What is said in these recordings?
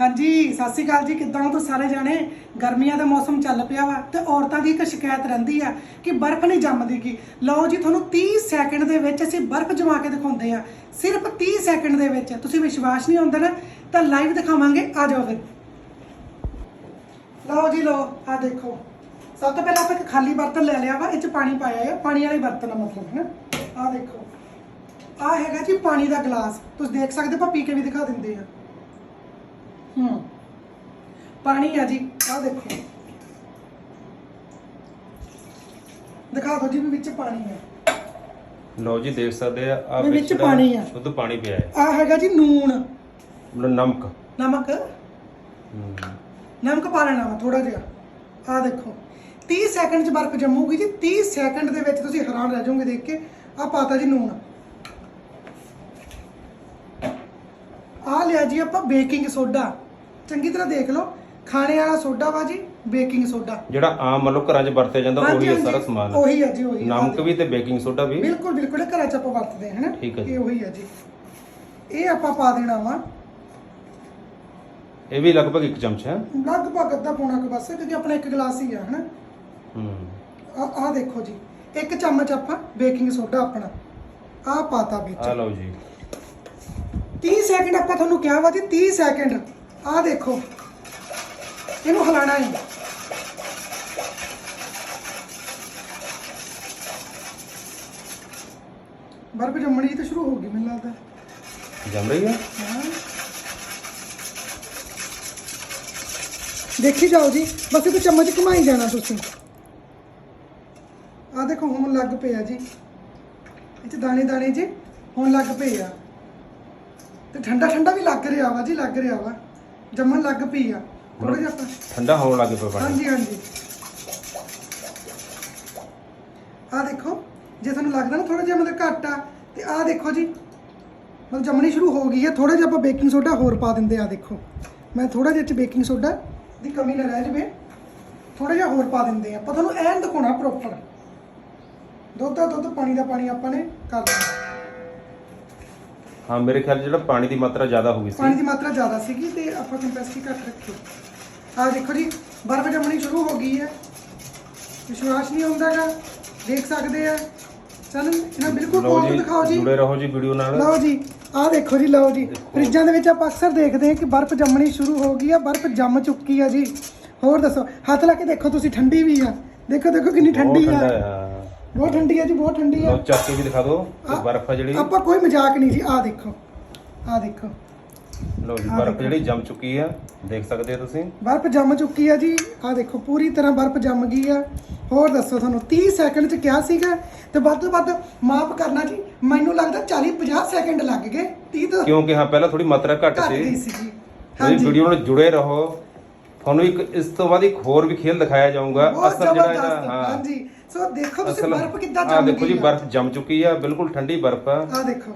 ਹਾਂਜੀ, ਸਤਿ ਸ਼੍ਰੀ ਅਕਾਲ ਜੀ। ਕਿੱਦਾਂ ਹੋ ਤੁਸੀਂ ਸਾਰੇ ਜਾਣੇ? ਗਰਮੀਆਂ ਦਾ ਮੌਸਮ ਚੱਲ ਪਿਆ ਵਾ ਤੇ ਔਰਤਾਂ ਦੀ ਇੱਕ ਸ਼ਿਕਾਇਤ ਰਹਿੰਦੀ ਆ ਕਿ ਬਰਫ਼ ਨਹੀਂ ਜੰਮਦੀ ਕੀ ਲਓ ਜੀ, ਤੁਹਾਨੂੰ 30 ਸੈਕਿੰਡ ਦੇ ਵਿੱਚ ਅਸੀਂ ਬਰਫ਼ ਜਮਾ ਕੇ ਦਿਖਾਉਂਦੇ ਆ। ਸਿਰਫ 30 ਸੈਕਿੰਡ ਦੇ ਵਿੱਚ। ਤੁਸੀਂ ਵਿਸ਼ਵਾਸ ਨਹੀਂ ਹੁੰਦਾ ਨਾ, ਤਾਂ ਲਾਈਵ ਦਿਖਾਵਾਂਗੇ। ਆ ਜਾਓ ਫਿਰ। ਲਓ ਜੀ, ਲਓ ਆ ਦੇਖੋ। ਸਭ ਤੋਂ ਪਹਿਲਾਂ ਆਪਾਂ ਇੱਕ ਖਾਲੀ ਬਰਤਨ ਲੈ ਲਿਆ ਵਾ। ਇਹ ਚ ਪਾਣੀ ਪਾਇਆ ਆ। ਪਾਣੀ ਵਾਲੇ ਬਰਤਨ ਆ ਮਤਲਬ ਹੈ ਆ ਦੇਖੋ। ਆ ਹੈਗਾ ਜੀ ਪਾਣੀ ਦਾ ਗਲਾਸ। ਤੁਸੀਂ ਦੇਖ ਸਕਦੇ ਹੋ ਪੀ ਕੇ ਵੀ ਦਿਖਾ ਦਿੰਦੇ ਆ। ਹੂੰ। ਪਾਣੀ ਆ ਜੀ ਆ ਦੇਖੋ। ਦਿਖਾ ਦਿਓ ਜੀ ਵੀ ਵਿੱਚ ਪਾਣੀ ਹੈ ਲਓ ਜੀ ਦੇਖ ਸਕਦੇ ਆ ਆ ਵਿੱਚ ਪਾਣੀ ਆ। ਸ਼ੁੱਧ ਪਾਣੀ ਪਿਆ ਹੈ। ਆ ਹੈਗਾ ਜੀ ਨੂਣ। ਮਤਲਬ ਨਮਕ। ਨਮਕ? ਹਮ, ਨਮਕ ਪਾ ਲੈਣਾ ਵਾ ਥੋੜਾ ਜਿਹਾ। ਆ ਦੇਖੋ। 30 ਸੈਕਿੰਡ ਚ ਬਰਫ਼ ਜੰਮੂਗੀ ਜੀ। 30 ਸੈਕਿੰਡ ਦੇ ਵਿੱਚ ਤੁਸੀਂ ਹੈਰਾਨ ਰਹਿ ਜਾਓਗੇ ਦੇਖ ਕੇ। ਆ ਪਾਤਾ ਜੀ ਨੂਣ। ਆ ਲਿਆ ਜੀ ਆਪਾਂ ਬੇਕਿੰਗ ਸੋਡਾ। ਚੰਗੀ ਤਰ੍ਹਾਂ ਦੇਖ ਲਓ। ਖਾਣੇ ਵਾਲਾ ਸੋਡਾ ਵਾ ਜੀ ਬੇਕਿੰਗ ਸੋਡਾ। ਜਿਹੜਾ ਆਮ ਮਤਲਬ ਘਰਾਂ 'ਚ ਵਰਤਿਆ ਜਾਂਦਾ ਉਹੀ ਹੈ ਸਾਰਾ ਸਮਾਨ। ਉਹੀ ਹੈ ਜੀ ਉਹੀ ਆ ਨਮਕ। ਵੀ ਤੇ ਬੇਕਿੰਗ ਸੋਡਾ ਵੀ। ਬਿਲਕੁਲ ਬਿਲਕੁਲ ਇਹ ਘਰਾਂ ਚ ਆਪਾਂ ਵਰਤਦੇ ਹਾਂ ਹਨਾ। ਇਹ ਉਹੀ ਹੈ ਜੀ। ਇਹ ਆਪਾਂ ਪਾ ਦੇਣਾ ਵਾ। ਇਹ ਵੀ ਲਗਭਗ ਇੱਕ ਚਮਚ ਹੈ। ਲਗਭਗ ਅੱਧਾ ਪੌਣਾ ਕੁ ਬਸ ਕਿਉਂਕਿ ਆਪਣਾ ਇੱਕ ਗਲਾਸ ਹੀ ਆ ਹਨਾ? ਹੂੰ। ਆ ਆ ਦੇਖੋ ਜੀ। ਇੱਕ ਚਮਚ ਆਪਾਂ ਬੇਕਿੰਗ ਸੋਡਾ ਆਪਣਾ ਆ ਪਾਤਾ ਆ ਵਿੱਚ ਲਓ ਜੀ। 30 ਸੈਕਿੰਡ ਆਪਾਂ ਤੁਹਾਨੂੰ ਕਿਹਾ ਵਾ ਜੀ 30 ਸੈਕਿੰਡ। ਆ ਦੇਖੋ ਇਹਨੂੰ ਹਿਲਾਣਾ ਹੈ ਬਰਫ਼ ਜੰਮਣੀ ਤਾਂ ਸ਼ੁਰੂ ਹੋ ਗਈ ਮੈਨੂੰ ਲੱਗਦਾ ਜੰਮ ਰਹੀ ਹੈ ਹਾਂ। ਦੇਖੀ ਜਾਓ ਜੀ ਬਸ ਇਹ ਚਮਚ ਘੁਮਾਈ ਜਾਣਾ ਤੁਸੀਂ ਆ ਦੇਖੋ ਹੁਣ ਲੱਗ ਪਿਆ ਜੀ ਇਹ ਚ ਦਾਣੇ ਦਾਣੇ ਜੀ ਹੁਣ ਲੱਗ ਪਏ ਆ ਤੇ ਠੰਡਾ ਠੰਡਾ ਵੀ ਲੱਗ ਰਿਹਾ ਵਾ ਜੀ ਲੱਗ ਰਿਹਾ ਵਾ ਜੰਮਣ ਲੱਗ ਪਈ ਆ। ਥੋੜਾ ਜਿਹਾ ਆਪਾਂ ਠੰਡਾ ਹੋਣ ਲੱਗ ਪਿਆ ਪਾਣੀ। ਹਾਂਜੀ ਹਾਂਜੀ। ਆ ਦੇਖੋ ਜੇ ਤੁਹਾਨੂੰ ਲੱਗਦਾ ਨਾ ਥੋੜਾ ਜਿਹਾ ਮਤਲਬ ਘੱਟ ਆ ਤੇ ਆ ਦੇਖੋ ਜੀ ਮਤਲਬ ਜੰਮਣੀ ਸ਼ੁਰੂ ਹੋ ਗਈ ਹੈ। ਥੋੜਾ ਜਿਹਾ ਆਪਾਂ ਬੇਕਿੰਗ ਸੋਡਾ ਹੋਰ ਪਾ ਦਿੰਦੇ ਆ ਦੇਖੋ। ਮੈਂ ਥੋੜਾ ਜਿਹਾ ਚ ਬੇਕਿੰਗ ਸੋਡਾ ਦੀ ਕਮੀ ਨਾ ਰਹਿ ਜਵੇ। ਥੋੜਾ ਜਿਹਾ ਹੋਰ ਪਾ ਦਿੰਦੇ ਆ। ਆਪਾਂ ਤੁਹਾਨੂੰ ਐਨ ਦਿਖਾਉਣਾ ਪ੍ਰੋਪਰ ਦੁੱਧ ਦਾ ਦੁੱਧ ਪਾਣੀ ਦਾ ਪਾਣੀ ਆਪਾਂ ਨੇ ਕਰ ਦੇਣਾ ਹਾਂ ਮੇਰੇ ਖਿਆਲ ਜਿਹੜਾ ਪਾਣੀ ਦੀ ਮਾਤਰਾ ਜ਼ਿਆਦਾ ਹੋ ਗਈ ਪਾਣੀ ਸੀ ਦੀ ਮਾਤਰਾ ਜ਼ਿਆਦਾ ਸੀਗੀ ਤੇ ਆਪਾਂ ਕੰਪੈਸਿਟੀ ਘੱਟ ਰੱਖੀ ਆ ਦੇਖੋ ਜੀ ਬਰਫ਼ ਜੰਮਣੀ ਸ਼ੁਰੂ ਹੋ ਗਈ ਹੈ। ਵਿਸ਼ਵਾਸ ਨਹੀਂ ਹੁੰਦਾਗਾ ਦੇਖ ਸਕਦੇ ਆ। ਚਲ ਇਹਨਾਂ ਬਿਲਕੁਲ ਲਓ ਕੋਲ ਦਿਖਾਓ ਜੀ। ਜੁੜੇ ਰਹੋ ਜੀ ਵੀਡੀਓ ਨਾਲ। ਲਓ ਜੀ ਆਹ ਦੇਖੋ ਜੀ ਲਓ ਜੀ। ਫਰਿੱਜਾਂ ਦੇ ਵਿੱਚ ਆਪਾਂ ਅਕਸਰ ਦੇਖਦੇ ਹਾਂ ਕਿ ਬਰਫ਼ ਜੰਮਣੀ ਸ਼ੁਰੂ ਹੋ ਗਈ ਆ ਬਰਫ਼ ਜੰਮ ਚੁੱਕੀ ਆ ਜੀ। ਹੋਰ ਦੱਸੋ ਹੱਥ ਲਾ ਕੇ ਦੇਖੋ ਤੁਸੀਂ ਠੰਡੀ ਵੀ ਆ। ਦੇਖੋ ਦੇਖੋ ਕਿੰਨੀ ਬਹੁਤ ਠੰਡੀ ਠੰਡਾ ਆ। ਬਹੁਤ ਠੰਡੀ ਆ ਜੀ ਬਹੁਤ ਠੰਡੀ ਆ ਲਓ ਚੱਕ ਕੇ ਵੀ ਦਿਖਾ ਦਿਓ ਆ- ਬਰਫ਼ ਆ ਜਿਹੜੀ। ਆਪਾਂ ਕੋਈ ਮਜ਼ਾਕ ਨਹੀਂ ਜੀ ਆਹ ਦੇਖੋ ਆਹ ਦੇਖੋ। ਲਓ ਜੀ ਆਹ ਬਰਫ਼। ਜਿਹੜੀ ਜੰਮ ਚੁੱਕੀ ਆ ਦੇਖ ਸਕਦੇ ਹੋ ਤੁਸੀਂ। ਬਰਫ਼ ਜੰਮ ਚੁੱਕੀ ਆ ਜੀ ਆ ਦੇਖੋ ਪੂਰੀ ਤਰ੍ਹਾਂ ਬਰਫ਼ ਜੰਮ ਗਈ ਆ। ਹੋਰ ਦੱਸੋ ਤੁਹਾਨੂੰ 30 ਸੈਕਿੰਡ ਚ ਕਿਹਾ ਸੀਗਾ? ਤੇ ਵੱਧ ਤੋਂ ਵੱਧ ਮਾਫ ਕਰਨਾ ਜੀ ਮੈਨੂੰ ਲੱਗਦਾ 40 50 ਸੈਕਿੰਡ ਲੱਗ ਗਏ 30 ਤੋਂ ਕਿਉਂਕਿ ਹਾਂ ਪਹਿਲਾਂ ਥੋੜੀ ਮਾਤਰਾ ਘੱਟ ਘੱਟ ਗਈ ਸੀ ਸੀ ਜੀ ਤੁਸੀਂ ਵੀਡੀਓ ਨਾਲ ਜੁੜੇ ਰਹੋ। ਤੁਹਾਨੂੰ ਇੱਕ ਇਸ ਤੋਂ ਬਾਅਦ ਇੱਕ ਹੋਰ ਵੀ ਖੇਲ ਦਿਖਾਇਆ ਜਾਊਗਾ। ਬਹੁਤ ਅਸਲ ਜਿਹੜਾ ਜ਼ਬਰਦਸਤ ਇਹਦਾ ਹਾਂ। ਹਾਂਜੀ। ਸੋ ਦੇਖੋ ਤੁਸੀਂ ਅਸਲ ਬਰਫ਼ ਕਿੱਦਾਂ ਆਹ ਜੰਮ ਦੇਖੋ ਜੀ ਗਈ ਆ। ਬਰਫ਼ ਜੰਮ ਚੁੱਕੀ ਆ ਬਿਲਕੁਲ ਠੰਡੀ ਬਰਫ਼ ਆ। ਆਹ ਦੇਖੋ।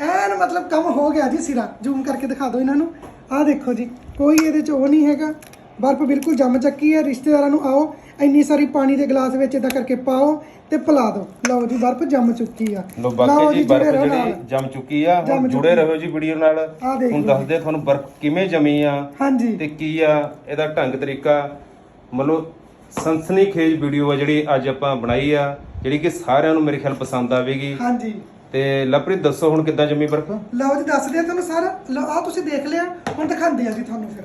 ਐਨ ਮਤਲਬ ਕੰਮ ਹੋ ਗਿਆ ਜੀ ਸਿਰਾ। ਜ਼ੂਮ ਕਰਕੇ ਦਿਖਾ ਦਿਓ ਇਹਨਾਂ ਨੂੰ। ਆਹ ਦੇਖੋ ਜੀ ਕੋਈ ਇਹਦੇ ਚ ਉਹ ਨਹੀਂ ਹੈਗਾ। ਬਰਫ਼ ਬਿਲਕੁਲ ਜੰਮ ਚੱਕੀ ਹੈ ਰਿਸ਼ਤੇਦਾਰਾਂ ਨੂੰ ਆਓ ਇੰਨੀ ਸਾਰੀ ਪਾਣੀ ਦੇ ਗਲਾਸ ਵਿੱਚ ਇਦਾਂ ਕਰਕੇ ਪਾਓ ਤੇ ਪਿਲਾ ਦਿਓ। ਲਓ ਜੀ ਬਰਫ਼ ਜੰਮ ਚੁੱਕੀ ਆ। ਲੋ ਬਾਕੀ ਜੀ ਬਰਫ਼ ਰਹੋ ਜਿਹੜੀ ਨਾਲ। ਜੰਮ ਚੁੱਕੀ ਆ ਜੰਮ ਹੁਣ ਚੁੱਕੀ। ਜੁੜੇ ਰਹੋ ਜੀ ਵੀਡੀਓ ਨਾਲ। ਆਹ ਦੇਖ ਹੁਣ ਲਓ। ਦੱਸਦੇ ਤੁਹਾਨੂੰ ਬਰਫ਼ ਕਿਵੇਂ ਜਮੀ ਆ ਹਾਂਜੀ। ਤੇ ਕੀ ਆ ਇਹਦਾ ਢੰਗ ਤਰੀਕਾ। ਮਤਲਬ ਸਨਸਨੀ ਖੇਜ ਵੀਡੀਓ ਆ ਜਿਹੜੀ ਅੱਜ ਆਪਾਂ ਬਣਾਈ ਆ ਜਿਹੜੀ ਕਿ ਸਾਰਿਆਂ ਨੂੰ ਮੇਰੇ ਖਿਆਲ ਪਸੰਦ ਆਵੇਗੀ। ਹਾਂਜੀ। ਤੇ ਲਵਪ੍ਰੀਤ ਦੱਸੋ ਹੁਣ ਕਿੱਦਾਂ ਜੰਮੀ ਬਰਫ਼? ਲਓ ਜੀ ਦੱਸਦੇ ਆ ਤੁਹਾਨੂੰ ਸਾਰਾ। ਲਓ ਆ ਤੁਸੀਂ ਦੇਖ ਲਿਆ ਹੁਣ ਦਿਖਾਉਂਦੇ ਆ ਜੀ ਤੁਹਾਨੂੰ ਫਿਰ।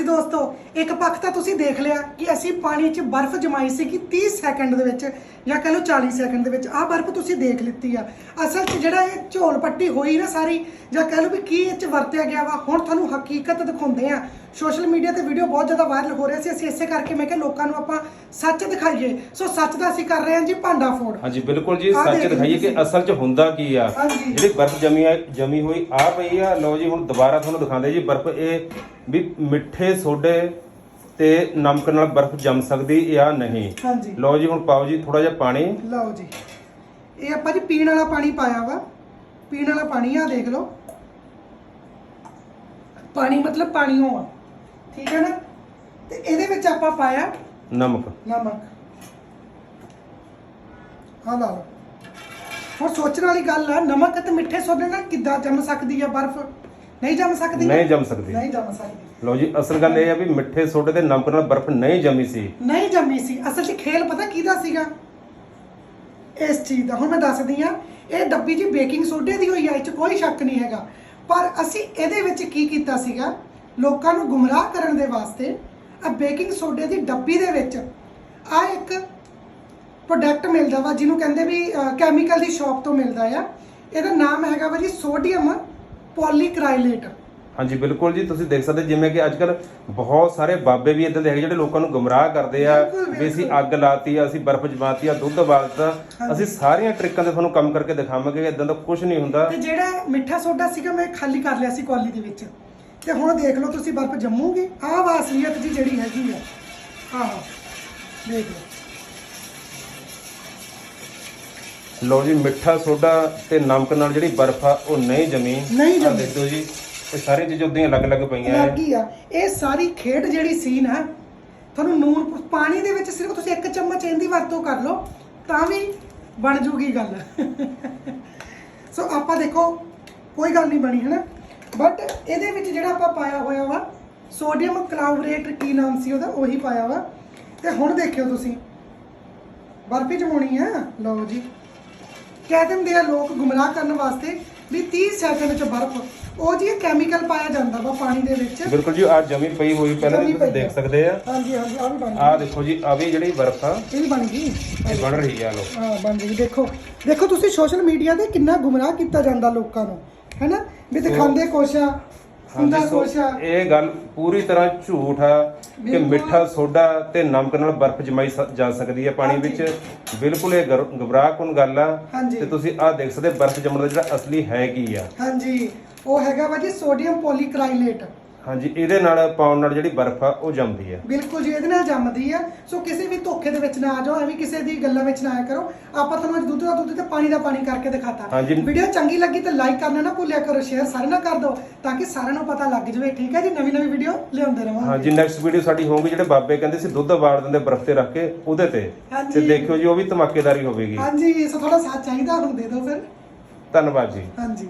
ਜੀ ਦੋਸਤੋ ਇੱਕ ਪੱਖ ਤਾਂ ਤੁਸੀਂ ਦੇਖ ਲਿਆ ਕਿ ਅਸੀਂ ਪਾਣੀ 'ਚ ਬਰਫ਼ ਜਮਾਈ ਸੀ ਕਿ 30 ਸੈਕਿੰਡ ਦੇ ਵਿੱਚ ਜਾਂ ਕਹ ਲਓ 40 ਸੈਕਿੰਡ ਦੇ ਵਿੱਚ। ਆਹ ਬਰਫ਼ ਤੁਸੀਂ ਦੇਖ ਲਿੱਤੀ ਆ। ਅਸਲ 'ਚ ਜਿਹੜਾ ਇਹ ਝੋਲ ਪੱਟੀ ਹੋਈ ਨਾ ਸਾਰੀ ਜਾਂ ਕਹ ਲਓ ਵੀ ਕੀ ਇਹ 'ਚ ਵਰਤਿਆ ਗਿਆ ਵਾ ਹੁਣ ਤੁਹਾਨੂੰ ਹਕੀਕਤ ਦਿਖਾਉਂਦੇ ਆ। ਸੋਸ਼ਲ ਮੀਡੀਆ ਤੇ ਵੀਡੀਓ ਬਹੁਤ ਜ਼ਿਆਦਾ ਵਾਇਰਲ ਹੋ ਰਿਹਾ ਸੀ। ਅਸੀਂ ਇਸੇ ਕਰਕੇ ਮੈਂ ਕਿਹਾ ਲੋਕਾਂ ਨੂੰ ਆਪਾਂ ਸੱਚ ਦਿਖਾਈਏ। ਸੋ ਸੱਚ ਦਾ ਅਸੀਂ ਕਰ ਰਹੇ ਹਾਂ ਜੀ ਭਾਂਡਾ ਫੋੜ। ਹਾਂਜੀ ਬਿਲਕੁਲ ਜੀ ਸੱਚ ਦੇਖ ਦਿਖਾਈਏ ਕਿ। ਅਸਲ 'ਚ ਹੁੰਦਾ ਕੀ ਆ। ਜਿਹੜੀ ਬਰਫ਼ ਜਮੀ ਜਮੀ ਹੋਈ ਆ ਪਈ ਆ ਲਓ ਜੀ ਹੁਣ ਦੁਬਾਰਾ ਤੁਹਾਨੂੰ ਦਿਖਾਉਂਦੇ ਜੀ ਬਰਫ਼ ਇਹ ਵੀ ਮਿੱਠੇ ਸੋਡੇ ਤੇ ਨਮਕ ਨਾਲ ਬਰਫ਼ ਜੰਮ ਸਕਦੀ ਜਾਂ ਨਹੀਂ? ਹਾਂਜੀ। ਲਓ ਜੀ ਹੁਣ ਪਾਓ ਜੀ ਥੋੜਾ ਜਿਹਾ ਪਾਣੀ। ਲਓ ਜੀ। ਇਹ ਆਪਾਂ ਜੀ ਪੀਣ ਵਾਲਾ ਪਾਣੀ ਪਾਇਆ ਵਾ। ਪੀਣ ਵਾਲਾ ਪਾਣੀ ਆ ਦੇਖ ਲਓ। ਪਾਣੀ ਮਤਲਬ ਪਾਣੀਓ ਆ। ਠੀਕ ਹੈ ਨਾ? ਤੇ ਇਹਦੇ ਵਿੱਚ ਆਪਾਂ ਪਾਇਆ ਨਮਕ। ਨਮਕ। ਲਾ ਲਓ। ਹੁਣ ਸੋਚਣ ਵਾਲੀ ਗੱਲ ਆ ਨਮਕ ਅਤੇ ਮਿੱਠੇ ਸੋਡੇ ਨਾਲ ਕਿੱਦਾਂ ਜੰਮ ਸਕਦੀ ਆ ਬਰਫ਼? ਨਹੀਂ ਜੰਮ ਸਕਦੀ। ਨਹੀਂ ਜੰਮ ਸਕਦੀ। ਨਹੀਂ ਜੰਮ ਸਕਦੀ। ਲਓ ਜੀ ਅਸਲ ਗੱਲ ਇਹ ਆ ਵੀ ਮਿੱਠੇ ਸੋਡੇ ਤੇ ਨਮਕ ਨਾਲ ਬਰਫ਼ ਨਹੀਂ ਜੰਮੀ ਸੀ। ਨਹੀਂ ਜੰਮੀ ਸੀ। ਅਸਲ 'ਚ ਖੇਲ ਪਤਾ ਕਿਹਦਾ ਸੀਗਾ? ਇਸ ਚੀਜ਼ ਦਾ। ਹੁਣ ਮੈਂ ਦੱਸਦੀ ਆ ਇਹ ਡੱਬੀ ਜੀ ਬੇਕਿੰਗ ਸੋਡੇ ਦੀ ਹੋਈ ਆ ਇਹ 'ਚ ਕੋਈ ਸ਼ੱਕ ਨਹੀਂ ਹੈਗਾ। ਪਰ ਅਸੀਂ ਇਹਦੇ ਵਿੱਚ ਕੀ ਕੀਤਾ ਸੀਗਾ? ਲੋਕਾਂ ਨੂੰ ਗੁੰਮਰਾਹ ਕਰਨ ਦੇ ਵਾਸਤੇ ਆ ਬੇਕਿੰਗ ਸੋਡੇ ਦੀ ਡੱਬੀ ਦੇ ਵਿੱਚ ਆ ਇੱਕ ਪ੍ਰੋਡਕਟ ਮਿਲਦਾ ਵਾ ਜਿਹਨੂੰ ਕਹਿੰਦੇ ਵੀ ਕੈਮੀਕਲ ਦੀ ਸ਼ਾਪ ਤੋਂ ਮਿਲਦਾ ਆ। ਇਹਦਾ ਨਾਮ ਹੈਗਾ ਵਾ ਜੀ ਸੋਡੀਅਮ ਪੋਲੀਕ੍ਰਾਈਲੇਟ। ਹਾਂਜੀ ਬਿਲਕੁਲ ਜੀ ਤੁਸੀਂ ਦੇਖ ਸਕਦੇ ਜਿਵੇਂ ਕਿ ਅੱਜਕੱਲ ਬਹੁਤ ਸਾਰੇ ਬਾਬੇ ਵੀ ਇਦਾਂ ਦੇ ਹੈਗੇ ਜਿਹੜੇ ਲੋਕਾਂ ਨੂੰ ਗੁੰਮਰਾਹ ਕਰਦੇ ਆ ਵੀ ਅਸੀਂ। ਅੱਗ ਲਾਤੀ ਆ ਅਸੀਂ ਬਰਫ਼ ਜਮਾਤੀ ਆ ਦੁੱਧ ਉਬਾਲਤਾ ਹਾਂਜੀ। ਅਸੀਂ ਸਾਰੀਆਂ ਟ੍ਰਿਕਾਂ ਤੇ ਤੁਹਾਨੂੰ ਕੰਮ ਕਰਕੇ ਦਿਖਾਵਾਂਗੇ ਇਦਾਂ ਦਾ ਕੁਝ ਨਹੀਂ ਹੁੰਦਾ। ਤੇ ਜਿਹੜਾ ਮਿੱਠਾ ਸੋਡਾ ਸੀਗਾ ਮੈਂ ਖਾਲੀ ਕਰ ਲਿਆ ਸੀ ਕੌਲੀ ਦੇ ਵਿੱਚ। ਤੇ ਹੁਣ ਦੇਖ ਲਓ ਤੁਸੀਂ ਬਰਫ਼ ਜੰਮੂਗੀ। ਆਹ ਵਾ ਅਸਲੀਅਤ ਜੀ ਜਿਹੜੀ ਹੈਗੀ ਆ। ਆਹ ਦੇਖ ਲਓ। ਲਓ ਜੀ ਮਿੱਠਾ ਸੋਡਾ ਤੇ ਨਮਕ ਨਾਲ ਜਿਹੜੀ ਬਰਫ਼ ਆ ਉਹ ਨਹੀਂ ਜਮੀ। ਨਹੀਂ ਆਹ ਜੰਮੀ। ਦੇਖੋ ਜੀ ਇਹ ਸਾਰੀ ਚੀਜ਼ਾਂ ਉਦਾਂ ਹੀ ਅਲੱਗ-ਅਲੱਗ ਪਈਆਂ ਐ। ਲੱਗੀ ਆ। ਇਹ ਸਾਰੀ ਖੇਡ ਜਿਹੜੀ ਸੀ ਨਾ ਤੁਹਾਨੂੰ ਨੂਨ ਪਾਣੀ ਦੇ ਵਿੱਚ ਸਿਰਫ ਤੁਸੀਂ ਇੱਕ ਚਮਚ ਇਹਦੀ ਵਰਤੋਂ ਕਰ ਲਓ ਤਾਂ ਵੀ ਬਣ ਜੂਗੀ ਗੱਲ। ਸੋ ਆਪਾਂ ਦੇਖੋ ਕੋਈ ਗੱਲ ਨਹੀਂ ਬਣੀ ਹੈ ਨਾ ਬਟ ਇਹਦੇ ਵਿੱਚ ਜਿਹੜਾ ਆਪਾਂ ਪਾਇਆ ਹੋਇਆ ਵਾ ਸੋਡੀਅਮ ਕਲਾਉਰੇਟ ਕੀ ਨਾਮ ਸੀ ਉਹਦਾ ਉਹੀ ਪਾਇਆ ਵਾ। ਤੇ ਹੁਣ ਦੇਖਿਓ ਤੁਸੀਂ। ਬਰਫੀ ਜਮਾਉਣੀ ਆ? ਲਓ ਜੀ। ਕਹਿ ਦਿੰਦੇ ਆ ਲੋਕ ਗੁੰਮਰਾਹ ਕਰਨ ਵਾਸਤੇ ਵੀ 30 ਸੈਕਿੰਡ ਚ ਬਰਫ। ਉਹ ਜੀ ਕੈਮੀਕਲ ਪਾਇਆ ਜਾਂਦਾ ਵਾ ਪਾਣੀ ਦੇ ਵਿੱਚ। ਬਿਲਕੁਲ ਜੀ ਆ ਜਮੀ ਪਈ ਹੋਈ ਪਹਿਲਾਂ ਵੀ ਜਮੀ ਤੁਸੀਂ ਪਈ ਦੇਖ ਆ। ਸਕਦੇ ਆ। ਹਾਂਜੀ ਹਾਂਜੀ ਆ ਵੀ ਬਣ ਗਈ। ਦੇਖੋ ਜੀ ਆ ਵੀ ਜਿਹੜੀ ਬਰਫ਼ ਆ ਇਹ ਵੀ ਬਣ ਗਈ। ਇਹ ਬਣ ਰਹੀ ਆ ਲੋ ਹਾਂ ਬਣ ਗਈ। ਦੇਖੋ ਦੇਖੋ ਤੁਸੀਂ ਸੋਸ਼ਲ ਮੀਡੀਆ ਤੇ ਕਿੰਨਾ ਗੁੰਮਰਾਹ ਕੀਤਾ ਜਾਂਦਾ ਲੋਕਾਂ ਨੂੰ ਹੈਨਾ? ਵੀ ਦਿਖਾਉਂਦੇ ਕੁਛ ਆ ਹੁੰਦਾ ਹਾਂਜੀ ਸੋ ਕੁਛ ਆ ਇਹ ਗੱਲ ਪੂਰੀ ਤਰ੍ਹਾਂ ਝੂਠ ਆ ਕਿ ਬਿਲਕੁਲ। ਮਿੱਠਾ ਸੋਡਾ ਤੇ ਨਮਕ ਨਾਲ ਬਰਫ਼ ਜਮਾਈ ਸ- ਜਾ ਸਕਦੀ ਹੈ ਪਾਣੀ। ਵਿੱਚ ਬਿਲਕੁਲ ਇਹ ਗਰ- ਗਬਰਾਹਕੁਨ ਗੱਲ ਆ ਹਾਂਜੀ। ਤੇ ਤੁਸੀਂ ਆਹ ਦੇਖ ਸਕਦੇ ਬਰਫ਼ ਜੰਮਣ ਦਾ ਜਿਹੜਾ ਅਸਲੀ ਹੈ ਕੀ ਆ ਹਾਂਜੀ ਉਹ ਹੈਗਾ ਵਾ ਜੀ ਸੋਡੀਅਮ ਪੋਲੀਕ੍ਰਾਈਲੇਟ ਹਾਂਜੀ ਇਹਦੇ ਨਾਲ ਪਾਉਣ ਨਾਲ ਜਿਹੜੀ ਬਰਫ਼ ਆ ਉਹ ਜੰਮਦੀ ਆ। ਬਿਲਕੁਲ ਜੀ ਇਹਦੇ ਨਾਲ ਜੰਮਦੀ ਆ। ਸੋ ਕਿਸੇ ਵੀ ਧੋਖੇ ਦੇ ਵਿੱਚ ਨਾ ਆ ਜਾਓ ਐਵੇਂ ਕਿਸੇ ਦੀ ਗੱਲਾਂ ਵਿੱਚ ਨਾ ਆਇਆ ਕਰੋ। ਆਪਾਂ ਤੁਹਾਨੂੰ ਅੱਜ ਦੁੱਧ ਦਾ ਦੁੱਧ ਤੇ ਪਾਣੀ ਦਾ ਪਾਣੀ ਕਰਕੇ ਦਿਖਾਤਾ। ਹਾਂਜੀ। ਵੀਡੀਓ ਚੰਗੀ ਲੱਗੀ ਤਾਂ ਲਾਈਕ ਕਰਨਾ ਨਾ ਭੁੱਲਿਆ ਕਰੋ ਸ਼ੇਅਰ ਸਾਰੇ ਨਾਲ ਕਰ ਦਿਓ ਤਾਂ ਕਿ ਸਾਰਿਆਂ ਨੂੰ ਪਤਾ ਲੱਗ ਜਾਵੇ। ਠੀਕ ਹੈ ਜੀ ਨਵੀਂ ਨਵੀਂ ਵੀਡੀਓ ਲਿਆਉਂਦੇ ਰਹਾਂਗੇ ਹਾਂਜੀ ਨੈਕਸਟ ਵੀਡੀਓ ਸਾਡੀ ਹੋਊਗੀ ਜਿਹੜੇ ਬਾਬੇ ਕਹਿੰਦੇ ਸੀ ਦੁੱਧ ਉਬਾਲ ਦਿੰਦੇ ਬਰਫ਼ ਤੇ ਰੱਖ ਕੇ ਉਹਦੇ ਤੇ। ਹਾਂਜੀ। ਤੇ ਦੇਖਿਓ ਜੀ ਉਹ ਵੀ ਧਮਾਕੇਦਾਰੀ ਹੋਵੇਗੀ। ਹਾਂਜੀ ਸੋ ਥੋੜਾ ਸਾਥ ਚਾਹੀਦਾ ਹੁਣ ਦੇ ਦਿਓ ਫਿਰ। ਧੰਨਵਾਦ ਜੀ। ਹਾਂਜੀ।